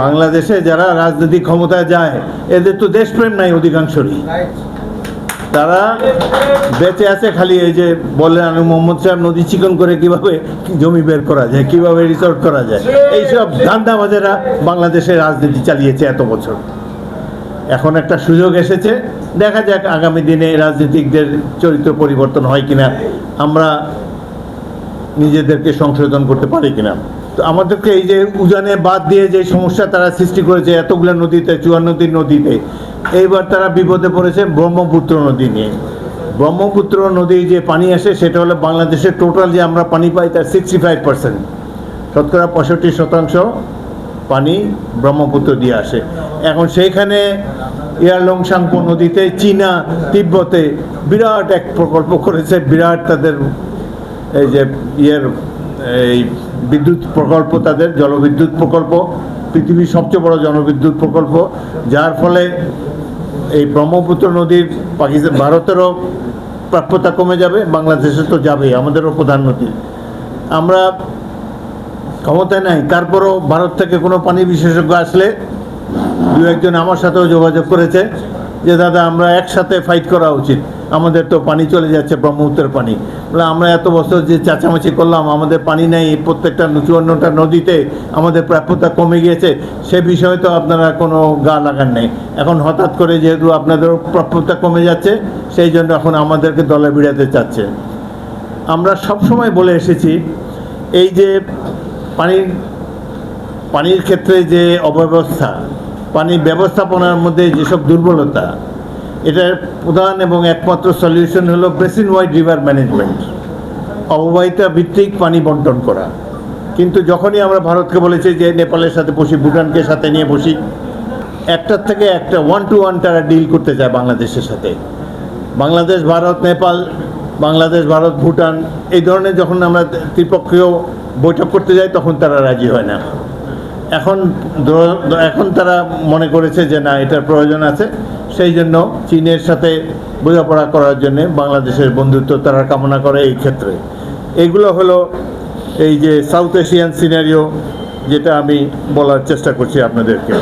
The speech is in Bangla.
বাংলাদেশে যারা রাজনৈতিক ক্ষমতায় যায়, এদের তো দেশপ্রেম নাই অধিকাংশরই। তারা বেঁচে আছে খালি এই যে বললেন আনু মোহাম্মদ সাহেব নদী চিকন করে কীভাবে জমি বের করা যায়, কীভাবে রিসর্ট করা যায়, এইসব ধান্দাবাজেরা বাংলাদেশে রাজনীতি চালিয়েছে এত বছর। এখন একটা সুযোগ এসেছে, দেখা যাক আগামী দিনে রাজনীতিকদের চরিত্র পরিবর্তন হয় কিনা, আমরা নিজেদেরকে সংশোধন করতে পারি কিনা। তো আমাদেরকে এই যে উজানে বাদ দিয়ে যে সমস্যা তারা সৃষ্টি করেছে, এতগুলো নদীতে চুয়ান্নদীর নদীতে, এইবার তারা বিপদে পড়েছে ব্রহ্মপুত্র নদী নিয়ে। ব্রহ্মপুত্র নদী যে পানি আসে, সেটা হলো বাংলাদেশের টোটাল যে আমরা পানি পাই, তার সিক্সটি ফাইভ পার্সেন্ট শতকরা পঁয়ষট্টি শতাংশ পানি ব্রহ্মপুত্র দিয়ে আসে। এখন সেইখানে ইয়ারলং সাংপো নদীতে, চীনা, তিব্বতে বিরাট এক প্রকল্প করেছে, বিরাট তাদের এই যে ইয়ের এই বিদ্যুৎ প্রকল্প তাদের, জলবিদ্যুৎ প্রকল্প, পৃথিবীর সবচেয়ে বড় জলবিদ্যুৎ প্রকল্প, যার ফলে এই ব্রহ্মপুত্র নদীর পাকিস্তান, ভারতেরও প্রাপ্যতা কমে যাবে বাংলাদেশে তো যাবেই আমাদেরও প্রধান নদী। আমরা ক্ষমতায় নাই, তারপরও ভারত থেকে কোনো পানি বিশেষজ্ঞ আসলে দু একজন আমার সাথেও যোগাযোগ করেছে। যে দাদা, আমরা একসাথে ফাইট করা উচিত। আমাদের তো পানি চলে যাচ্ছে, ব্রহ্মপুত্রের পানি। বলে, আমরা এত বছর যে চাচামাচি করলাম, আমাদের পানি নেই, প্রত্যেকটা চুয়ান্নটা নদীতে আমাদের প্রাপ্যতা কমে গিয়েছে। সে বিষয়ে তো আপনারা কোনো গা লাগান নেই। এখন হঠাৎ করে যেহেতু আপনাদের প্রাপ্যতা কমে যাচ্ছে, সেই জন্য এখন আমাদেরকে দলে বিড়াতে চাচ্ছে। আমরা সবসময় বলে এসেছি, এই যে পানির পানির ক্ষেত্রে যে অব্যবস্থা পানির ব্যবস্থাপনার মধ্যে যেসব দুর্বলতা, এটার প্রধান এবং একমাত্র সলিউশন হলো বেসিন ওয়াইড রিভার ম্যানেজমেন্ট অববাহিতা ভিত্তিক পানি বন্টন করা। কিন্তু যখনই আমরা ভারতকে বলেছি যে নেপালের সাথে বসি, ভুটানকে সাথে নিয়ে বসি, একটার থেকে একটা ওয়ান টু ওয়ান তারা ডিল করতে চায় বাংলাদেশের সাথে। বাংলাদেশ, ভারত, নেপাল, বাংলাদেশ, ভারত, ভুটান, এই ধরনের যখন আমরা ত্রিপক্ষীয় বৈঠক করতে যাই, তখন তারা রাজি হয় না। এখন এখন তারা মনে করেছে যে না, এটার প্রয়োজন আছে। সেই জন্য চীনের সাথে বোঝাপড়া করার জন্য বাংলাদেশের বন্ধুত্ব তারা কামনা করে এই ক্ষেত্রে। এগুলো হলো এই যে সাউথ এশিয়ান সিনারিও যেটা আমি বলার চেষ্টা করছি আপনাদেরকে।